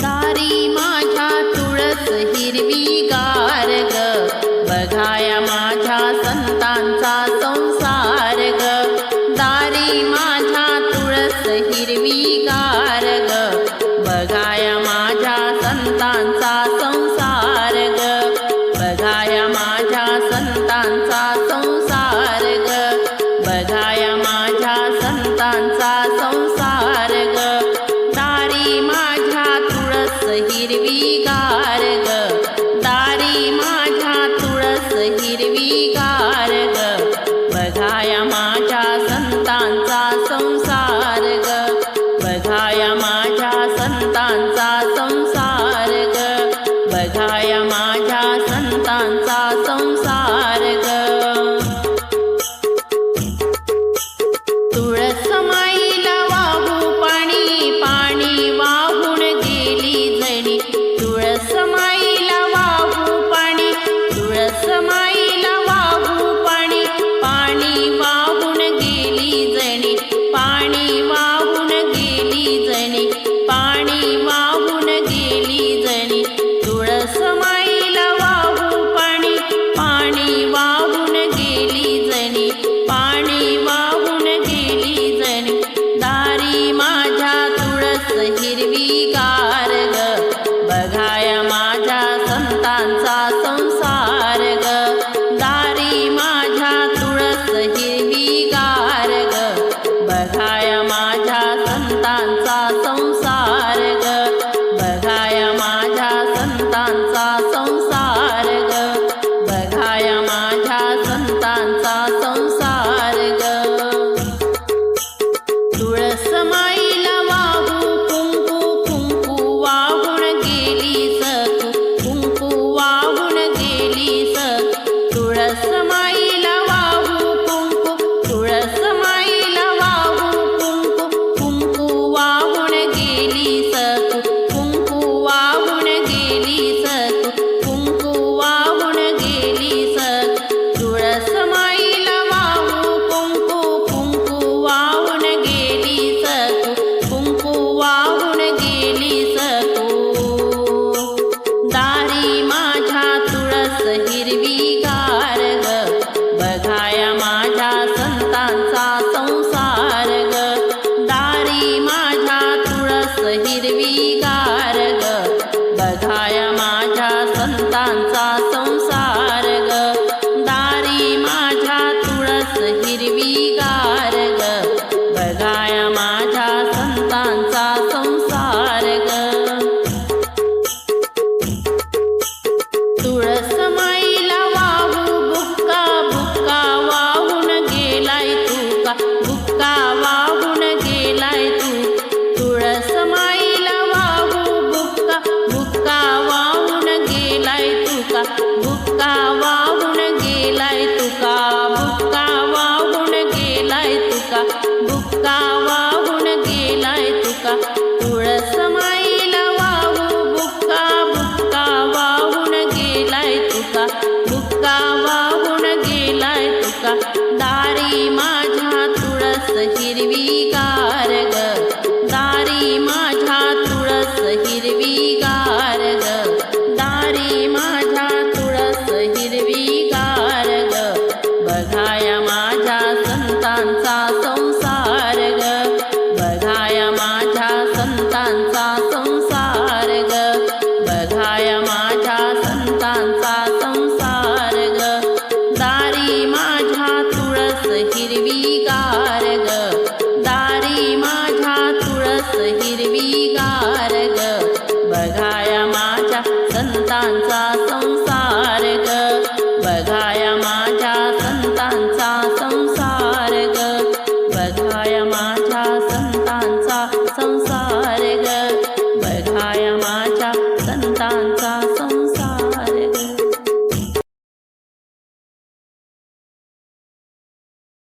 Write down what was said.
दारी माझ्या तुळस हिरवी गार ग. बघाया माझ्या संतांचा संसार ग. दारी माझ्या तुळस हिरवी गार ग. बघाया माझ्या संतांचा संसार ग. बघाया माझ्या संतांचा संसार ग. बघाया मा पार ग संसार ग. बघाया माझ्या संतांचा संसार ग. बघाया माझ्या संतांचा संतांचा संसार ग. दारी माझ्या तुळस हिरवी गा वाहून गेलाय तुका. बुक्का वाहून गेलाय तुका. बुक्का वाहून गेलाय तुका. तुळस fly.